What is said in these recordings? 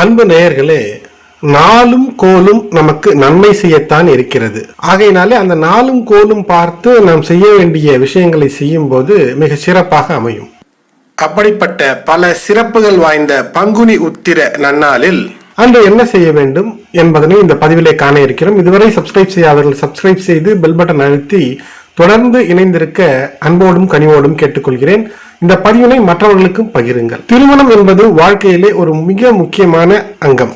அன்பு நேயர்களே நாளும் கோலும் நமக்கு நன்மை செய்யத்தான் இருக்கிறது. ஆகையினாலே அந்த நாளும் கோலும் பார்த்து நாம் செய்ய வேண்டிய விஷயங்களை செய்யும் போது மிக சிறப்பாக அமையும். அப்படிப்பட்ட பல சிறப்புகள் வாய்ந்த பங்குனி உத்திர நன்னாளில் அன்று என்ன செய்ய வேண்டும் என்பதனை இந்த பதிவிலே காண இருக்கிறோம். இதுவரை சப்ஸ்கிரைப் செய்யாதவர்கள் சப்ஸ்கிரைப் செய்து பெல் பட்டன் அழுத்தி தொடர்ந்து இணைந்திருக்க அன்போடும் கனிவோடும் கேட்டுக்கொள்கிறேன். இந்த பதிவினை மற்றவர்களுக்கும் பகிருங்கள். திருமணம் என்பது வாழ்க்கையிலே ஒரு மிக முக்கியமான அங்கம்.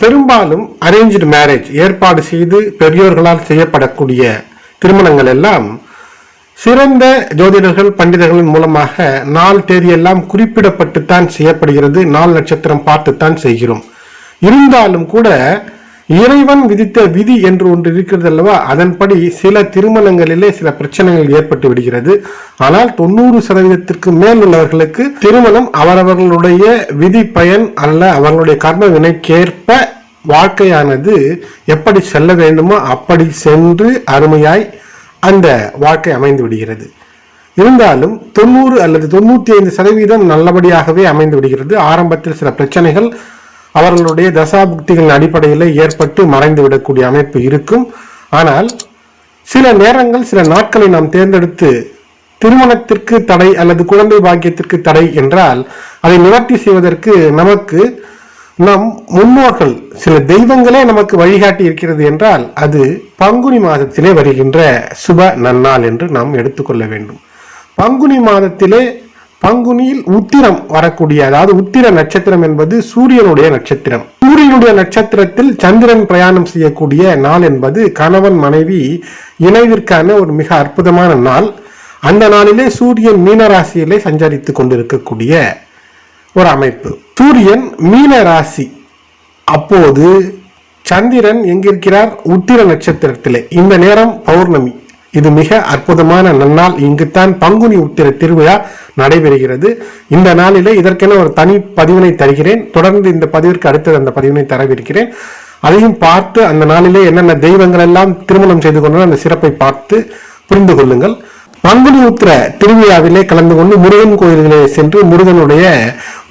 பெரும்பாலும் அரேஞ்சு மேரேஜ் ஏற்பாடு செய்து பெரியோர்களால் செய்யப்படக்கூடிய திருமணங்கள் எல்லாம் சிறந்த ஜோதிடர்கள் பண்டிதர்களின் மூலமாக நாள் தேதியெல்லாம் குறிப்பிடப்பட்டுத்தான் செய்யப்படுகிறது. நாள் நட்சத்திரம் பார்த்துத்தான் செய்கிறோம். இருந்தாலும் கூட இறைவன் விதித்த விதி என்று ஒன்று இருக்கிறது அல்லவா அதன்படி சில திருமணங்களிலே சில பிரச்சனைகள் ஏற்பட்டு விடுகிறது. ஆனால் தொண்ணூறு சதவீதத்திற்கு மேல் உள்ளவர்களுக்கு திருமணம் அவரவர்களுடைய விதி பயன் அல்ல அவர்களுடைய கர்ம வினைக்கேற்ப வாழ்க்கையானது எப்படி செல்ல வேண்டுமோ அப்படி சென்று அருமையாய் அந்த வாழ்க்கை அமைந்து விடுகிறது. இருந்தாலும் தொண்ணூறு அல்லது தொண்ணூற்றி ஐந்து சதவீதம் நல்லபடியாகவே அமைந்து விடுகிறது. ஆரம்பத்தில் சில பிரச்சனைகள் அவர்களுடைய தசாபுக்திகளின் அடிப்படையில் ஏற்பட்டு மறைந்து விடக்கூடிய அமைப்பு இருக்கும். ஆனால் சில நேரங்கள் சில நாட்களை நாம் தேர்ந்தெடுத்து திருமணத்திற்கு தடை அல்லது குழந்தை பாக்கியத்திற்கு தடை என்றால் அதை நிவர்த்தி செய்வதற்கு நமக்கு நம் முன்னோர்கள் சில தெய்வங்களே நமக்கு வழிகாட்டி இருக்கிறது என்றால் அது பங்குனி மாதத்திலே வருகின்ற சுப நன்னாள் என்று நாம் எடுத்துக்கொள்ள வேண்டும். பங்குனி மாதத்திலே பங்குனியில் உத்திரம் வரக்கூடிய அதாவது உத்திர நட்சத்திரம் என்பது சூரியனுடைய நட்சத்திரம். சூரியனுடைய நட்சத்திரத்தில் சந்திரன் பிரயாணம் செய்யக்கூடிய நாள் என்பது கணவன் மனைவி இணைவிற்கான ஒரு மிக அற்புதமான நாள். அந்த நாளிலே சூரியன் மீனராசியிலே சஞ்சரித்து கொண்டிருக்கக்கூடிய ஒரு அமைப்பு. சூரியன் மீன ராசி அப்போது சந்திரன் எங்கிருக்கிறார்? உத்திர நட்சத்திரத்திலே. இந்த நேரம் பௌர்ணமி. இது மிக அற்புதமான நன்னாள். இங்குத்தான் பங்குனி உத்திர திருவிழா நடைபெறுகிறது. இந்த நாளிலே இதற்கென ஒரு தனி பதிவினை தருகிறேன். தொடர்ந்து இந்த பதிவிற்கு அடுத்தது அந்த பதிவினை தரவிருக்கிறேன். அதையும் பார்த்து அந்த நாளிலே என்னென்ன தெய்வங்கள் எல்லாம் திருமணம் செய்து கொண்டன அந்த சிறப்பை பார்த்து புரிந்து கொள்ளுங்கள். பங்குனி உத்திர திருவிழாவிலே கலந்து கொண்டு முருகன் கோயில்களே சென்று முருகனுடைய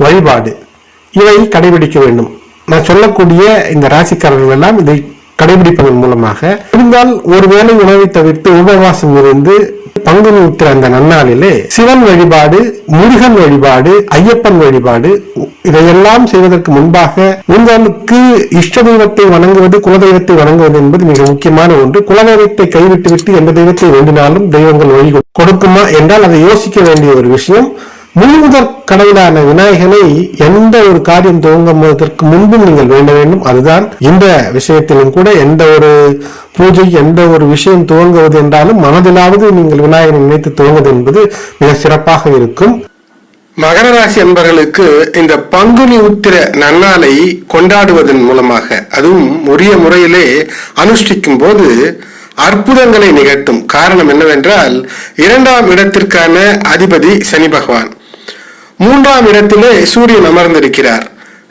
வழிபாடு. இதை கடைபிடிக்க வேண்டும். நான் சொல்லக்கூடிய இந்த ராசிக்காரர்கள் எல்லாம் இதை கடைபிடிப்பதன் மூலமாக இருந்தால் ஒருவேளை உணவை தவிர்த்து உபவாசம் இருந்து பங்கு உத்திர அந்த நன்னாளிலே சிவன் வழிபாடு முருகன் வழிபாடு ஐயப்பன் வழிபாடு இதையெல்லாம் செய்வதற்கு முன்பாக உங்களுக்கு இஷ்ட தெய்வத்தை வணங்குவது குலதெய்வத்தை வணங்குவது என்பது மிக முக்கியமான ஒன்று. குலதெய்வத்தை கைவிட்டு விட்டு எந்த தெய்வத்தை வேண்டினாலும் தெய்வங்கள் வழி கொடுக்குமா என்றால் அதை யோசிக்க வேண்டிய ஒரு விஷயம். முழுமுதற் கடவுளான விநாயகனை எந்த ஒரு காரியம் துவங்குவதற்கு முன்பும் நீங்கள் வேண்ட வேண்டும். அதுதான் இந்த விஷயத்திலும் கூட எந்த ஒரு பூஜை எந்த ஒரு விஷயம் துவங்குவது என்றாலும் மனதிலாவது நீங்கள் விநாயகரை நினைத்து துவங்குவது என்பது மிக சிறப்பாக இருக்கும். மகர ராசி என்பவர்களுக்கு இந்த பங்குனி உத்திர நன்னாளை கொண்டாடுவதன் மூலமாக அதுவும் உரிய முறையிலே அனுஷ்டிக்கும் போது அற்புதங்களை நிகழ்த்தும் காரணம் என்னவென்றால் இரண்டாம் இடத்திற்கான அதிபதி சனி பகவான். மூன்றாம் இடத்திலே சூரியன் அமர்ந்திருக்கிறார்.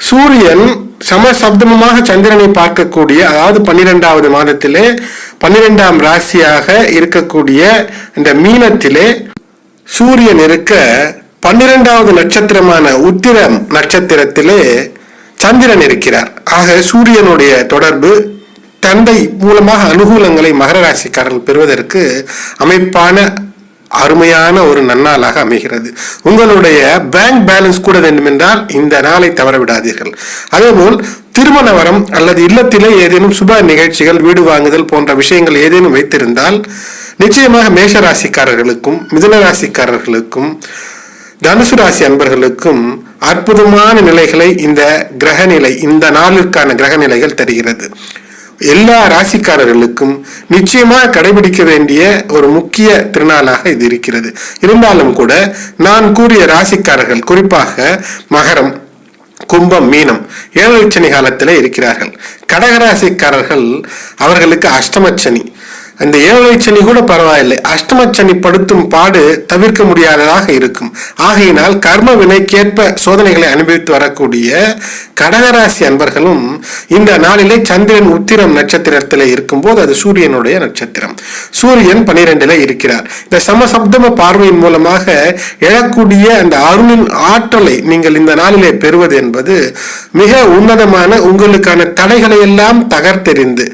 சூரியன் சமசப்தமமாக சந்திரனை பார்க்கக்கூடிய அதாவது பன்னிரெண்டாவது மாதத்திலே பன்னிரெண்டாம் ராசியாக இருக்கக்கூடிய இந்த மீனத்திலே சூரியன் இருக்க பன்னிரெண்டாவது நட்சத்திரமான உத்திரம் நட்சத்திரத்திலே சந்திரன் இருக்கிறார். ஆக சூரியனுடைய தொடர்பு தந்தை மூலமாக அனுகூலங்களை மகர ராசிக்காரர்கள் பெறுவதற்கு அமைப்பான அருமையான ஒரு நன்னாளாக அமைகிறது. உங்களுடைய பேங்க் பேலன்ஸ் கூட வேண்டுமென்றால் இந்த நாளை தவற விடாதீர்கள் அதேபோல் திருமண வரம் அல்லது இல்லத்திலே ஏதேனும் சுப நிகழ்ச்சிகள் வீடு வாங்குதல் போன்ற விஷயங்கள் ஏதேனும் வைத்திருந்தால் நிச்சயமாக மேஷ ராசிக்காரர்களுக்கும் மிதுன ராசிக்காரர்களுக்கும் தனுசு ராசி அன்பர்களுக்கும் அற்புதமான நிலைகளை இந்த கிரகநிலை இந்த நாளிற்கான கிரகநிலைகள் தருகிறது. எல்லா ராசிக்காரர்களுக்கும் நிச்சயமாக கடைபிடிக்க வேண்டிய ஒரு முக்கிய திருநாளாக இது இருக்கிறது. இருந்தாலும் கூட நான் கூறிய ராசிக்காரர்கள் குறிப்பாக மகரம் கும்பம் மீனம் ஏழரை சனி காலத்திலே இருக்கிறார்கள். கடகராசிக்காரர்கள் அவர்களுக்கு அஷ்டமச்சனி அந்த ஏழரை சனி கூட பரவாயில்லை. அஷ்டம சனி படுத்தும் பாடு தவிர்க்க முடியாததாக இருக்கும். ஆகையினால் கர்ம வினைக்கேற்ப சோதனைகளை அனுபவித்து வரக்கூடிய கடகராசி அன்பர்களும் இந்த நாளிலே சந்திரன் உத்திரம் நட்சத்திரத்தில் இருக்கும்போது அது சூரியனுடைய நட்சத்திரம். சூரியன் பனிரெண்டில் இருக்கிறார். இந்த சமசப்தம பார்வையின் மூலமாக எழக்கூடிய அந்த அருளின் ஆற்றலை நீங்கள் இந்த நாளிலே பெறுவது என்பது மிக உன்னதமான உங்களுக்கான தடைகளை எல்லாம் தகர்த்தெறிந்து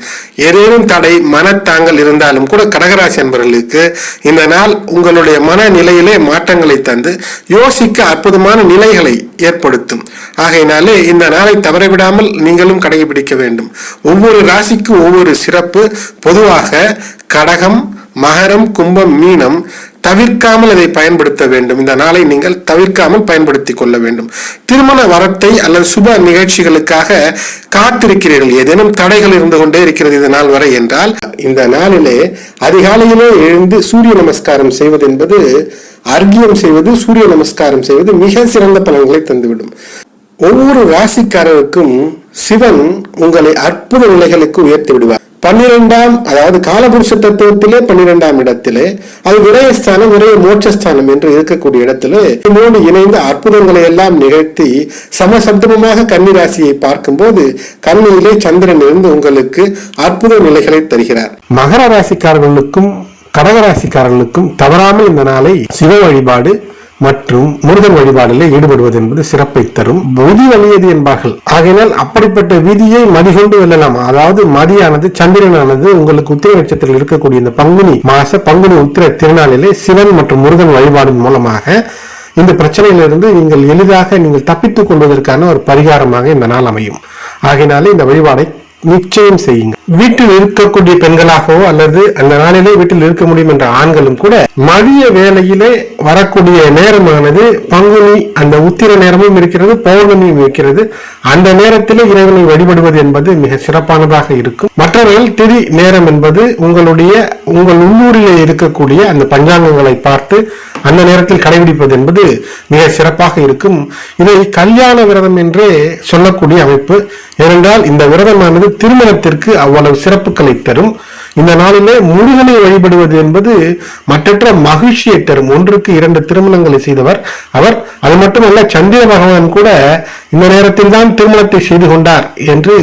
ஏதேனும் தடை மனத்தாங்கள் இருந்து இருந்தாலும் கூட கடகராசி என்பவர்களுக்கு இந்த நாள் உங்களுடைய மனநிலையிலே மாற்றங்களை தந்து யோசிக்க அற்புதமான நிலைகளை ஏற்படுத்தும். ஆகையினாலே இந்த நாளை தவறவிடாமல் நீங்களும் கடைபிடிக்க வேண்டும். ஒவ்வொரு ராசிக்கும் ஒவ்வொரு சிறப்பு. பொதுவாக கடகம் மகரம் கும்பம் மீனம் தவிர்க்காமல் அதை பயன்படுத்த வேண்டும். இந்த நாளை நீங்கள் தவிர்க்காமல் பயன்படுத்தி கொள்ள வேண்டும். திருமண வரத்தை அல்லது சுப நிகழ்ச்சிகளுக்காக காத்திருக்கிறீர்கள். ஏதேனும் தடைகள் இருந்து கொண்டே இருக்கிறது இந்த நாள் வரை என்றால் இந்த நாளிலே அதிகாலையிலே எழுந்து சூரிய நமஸ்காரம் செய்வது என்பது அர்க்கியம் செய்வது சூரிய நமஸ்காரம் செய்வது மிக சிறந்த பலன்களை தந்துவிடும். ஒவ்வொரு ராசிக்காரருக்கும் சிவன் உங்களை அற்புத நிலைகளுக்கு உயர்த்தி விடுவார். பன்னிரெண்டாம் அதாவது காலபுருஷ தத்துவத்திலே பன்னிரெண்டாம் இடத்திலே அது விரயஸ்தானம் விரய மோட்சஸ்தானம் என்று இருக்கக்கூடிய இடத்திலே மூணு இணைந்து அற்புதங்களை எல்லாம் நிகழ்த்தி சமசப்தமமாக கன்னிராசியை பார்க்கும்போது கண்ணியிலே சந்திரன் இருந்து உங்களுக்கு அற்புத நிலைகளை தருகிறார். மகர ராசிக்காரர்களுக்கும் கடகராசிக்காரர்களுக்கும் தவறாமல் இந்த நாளை சிவ வழிபாடு மற்றும் முருகன் வழிபாடில் ஈடுபடுவது என்பது சிறப்பை தரும். புதி வலியது என்பார்கள். ஆகையினால் அப்படிப்பட்ட விதியை மதிகொண்டு வெல்லலாம். அதாவது மதியானது சந்திரனானது உங்களுக்கு உத்திர நட்சத்திரத்தில் இருக்கக்கூடிய இந்த பங்குனி மாச பங்குனி உத்திர திருநாளிலே சிவன் மற்றும் முருகன் வழிபாடின் மூலமாக இந்த பிரச்சனையிலிருந்து நீங்கள் எளிதாக நீங்கள் தப்பித்துக் கொள்வதற்கான ஒரு பரிகாரமாக இந்த நாள் அமையும். ஆகையினாலே இந்த வழிபாடை நிச்சயம் செய்யுங்க வீட்டில் இருக்கக்கூடிய பெண்களாகவோ அல்லது அந்த நாளிலே வீட்டில் இருக்க முடியும் என்ற ஆண்களும் கூட மதிய வேலையிலே வரக்கூடிய நேரமானது பங்குனி அந்த உத்திர நேரமும் இருக்கிறது பௌர்ணமியும் இருக்கிறது. அந்த நேரத்திலே இறைவனை வழிபடுவது என்பது மிக சிறப்பானதாக இருக்கும். மற்றவர்கள் திரி நேரம் என்பது உங்களுடைய உங்கள் உள்ளூரிலே இருக்கக்கூடிய அந்த பஞ்சாங்கங்களை பார்த்து அந்த நேரத்தில் கடைபிடிப்பது என்பது மிக சிறப்பாக இருக்கும். இதை கல்யாண விரதம் என்றே சொல்லக்கூடிய அமைப்பு ஏனென்றால் இந்த விரதமானது திருமணத்திற்கு அவ்வளவு சிறப்புகளை தரும். இந்த நாளிலே முருகனை வழிபடுவது என்பது மற்றற்ற மகிழ்ச்சியை தரும். ஒன்றுக்கு இரண்டு திருமணங்களை செய்தவர் அவர் அது மட்டுமல்ல சந்திர பகவான் கூட இந்த நேரத்தில் தான் திருமணத்தை செய்து கொண்டார் என்று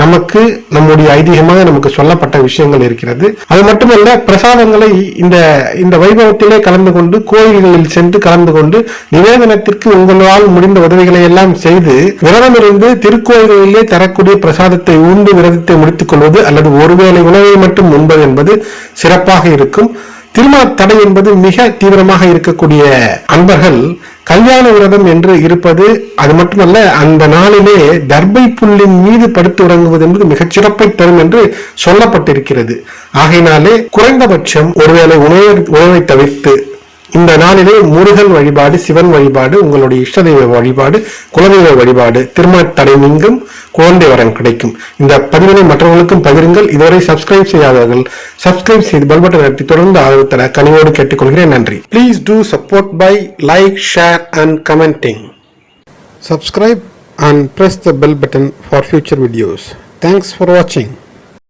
நமக்கு நம்முடைய ஐதீகமாக நமக்கு சொல்லப்பட்ட விஷயங்கள் இருக்கிறது. அது மட்டுமல்ல பிரசாதங்களை இந்த இந்த வைபவத்திலே கலந்து கொண்டு கோயில்களில் சென்று கலந்து கொண்டு நிவேதனத்திற்கு உங்களால் முடிந்த உதவிகளை எல்லாம் செய்து விரதம் இருந்து திருக்கோயில்களிலே தரக்கூடிய பிரசாதத்தை உண்டு விரதத்தை முடித்துக் கொள்வது அல்லது ஒருவேளை உணவை மட்டும் உண்பது என்பது சிறப்பாக இருக்கும். திருமண தடை என்பது மிக தீவிரமாக இருக்கக்கூடிய அன்பர்கள் கல்யாண விரதம் என்று இருப்பது அது மட்டுமல்ல அந்த நாளிலே தர்பை புல்லின் மீது படுத்து உறங்குவது என்பது மிகச் சிறப்பை தரும் என்று சொல்லப்பட்டிருக்கிறது. ஆகையினாலே குறைந்தபட்சம் ஒருவேளை உணவை உணவை தவிர்த்து இந்த நாளிலே முருகன் வழிபாடு சிவன் வழிபாடு உங்களுடைய இஷ்ட தெய்வ வழிபாடு குலதெய்வ வழிபாடு திருமண தடை நீங்கும் குழந்தை வரம் கிடைக்கும். இந்த பதிவினை மற்றவர்களுக்கும் பகிருங்கள். இதுவரை சப்ஸ்கிரைப் செய்யாதவர்கள் சப்ஸ்கிரைப் செய்து பெல் நடத்தி தொடர்ந்து ஆதரவு தர கனிவோடு கேட்டுக்கொள்கிறேன். நன்றி. Please to support by like share and commenting subscribe and press the bell button for future videos. Thanks for watching.